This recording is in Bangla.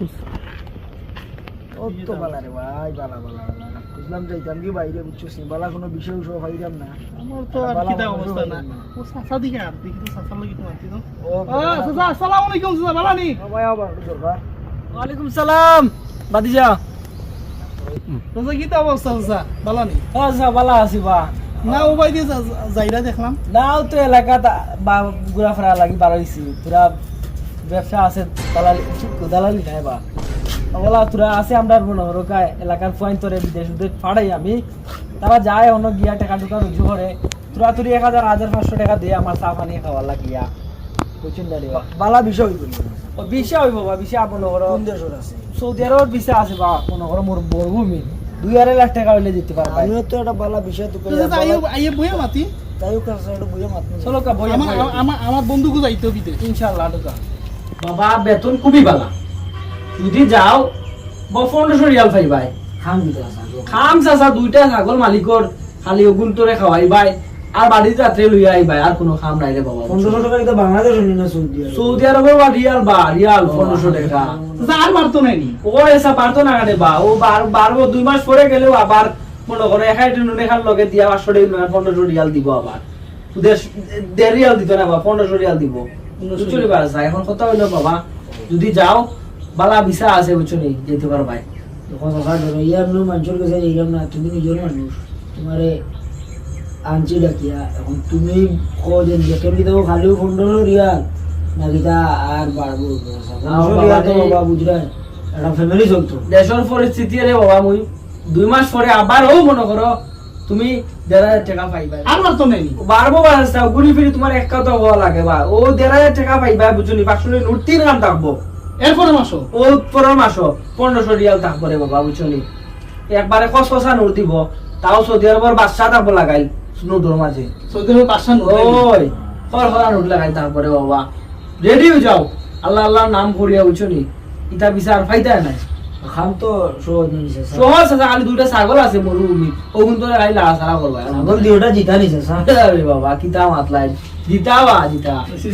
ও তো বালা রে ভাই বালা বালা। বালা বুঝলাম যাইতাম কি বাইরে বুঝছিস বালা কোনো বিষয় উৎসব পাইতাম না। আমার তো আর বালা কিতা মানুষ অবস্থা না। ও চাচা দিকে আর দেখি তো চাচার লাগি তো মাতি তো ও ও আসসালামু আলাইকুম চাচা ভালো নি। ও ভাই আবার দরকার। ওয়ালাইকুম সালাম বাদিজা। চাচা কিতা অবস্থা চাচা? ভালো নি। ভালো আছি বা। না ও বাই দিয়ে যাইরা দেখলাম। নাও তো এলাকাত বা ঘোরাফেরা লাগি বাড়াইছি। তোরা ব্যবসা আছে দালালি দালালি নাই বা। বলা তোরা আছে আমরা মনে হরো কায় এলাকার পয়েন্ট তোরে বিদেশ উদেশ ফাড়াই আমি। তারা যায় অন্য গিয়া টাকা টুকা রুজু করে। তোরা তুই এক হাজার হাজার পাঁচশো টাকা দিয়ে আমার চা পানি খাওয়ার লাগিয়া। বুঝছেন বা? বালা বিষয় হইব ও বিশা হইব বা মনে কোন দেশের আছে? সৌদি আরবের বিশা আছে বা মনে করো মোর মরুভূমি। দুই আড়াই লাখ টাকা হইলে দিতে পারবা। আমিও তো একটা বালা বিষয় তো আইয়ে বইয়া মাতি। তাইও কাছে বুঝে মাত চলো কা বই আমার বন্ধুকে যাইতো বিদেশ। ইনশাল্লাহ ঢোকা বাবা বেতন খুবই ভালো যদি যাও পনেরোশো রিয়াল পাইবাই খাম চাচা দুইটা ছাগল মালিকর খালি ওগুন তোরে খাওয়াইবাই আর রাত্রে লইয়া আইবাই আর কোনো খাম নাই রে বাবা। পনেরোশো টাকা বাংলাদেশ না সৌদি আরব। সৌদি আরবের বা রিয়াল বা রিয়াল পনেরোশো টাকা। আর মারতো নাইনি ও এসা পারতো না বা। ও বার বারবো দুই মাস পরে গেলেও আবার মনে করো এক হাজার নুন এখান লগে দিয়া পাঁচশো টাকা পনেরোশো রিয়াল দিব আবার দেড় রিয়াল দিত না বা পনেরোশো রিয়াল দিব। বাসা এখন কথা হইল বাবা যদি যাও বালা ভিসা আছে বুঝছ যেতে পারবাই। যখন ধরো ইয়ার নো মানুষের কাছে এইরকম না তুমি নিজের মানুষ তোমারে আনছি ডাকিয়া এখন তুমি কদিন বেতন দিতে খালিও পনেরো রিয়াল নাকি তা আর বাড়বো? বাবা রিয়াল তো রে। বাবা বুঝলেন একটা ফ্যামিলি চলতো। দেশের পরিস্থিতি রে বাবা মুই দুই মাস পরে আবার ও মনে করো তুমি দেড় হাজার টাকা পাইবা। আর মারতো নাইনি বারবো বারো ঘুরি ফিরি তোমার এক কথা হওয়া লাগে বা। ও দেড় হাজার টাকা পাইবা বুঝলি পাঁচশো নোট তিন গান থাকব। এরপরে মাসো? ও পরের মাসও পনেরোশো রিয়াল থাকব রে বাবা বুঝলি একবারে নোট দিব তাও সৌদি আরবের থাকব লাগাই নোটের মাঝে। সৌদি নোট ওই নোট লাগাই তারপরে বাবা। রেডি হয়ে যাও। আল্লাহ আল্লাহ নাম করিয়া বুঝলি ইটা বিচার ফাইতা নাই। খাম তো সহজ নিছে সহজ আছে খালি দুইটা ছাগল আছে মরুভূমি ওগুন তো খালি লাড়া ছাড়া করবা ছাগল জিতা নিছে বাবা কিতা মাতলাই। জিতা বা জিতা।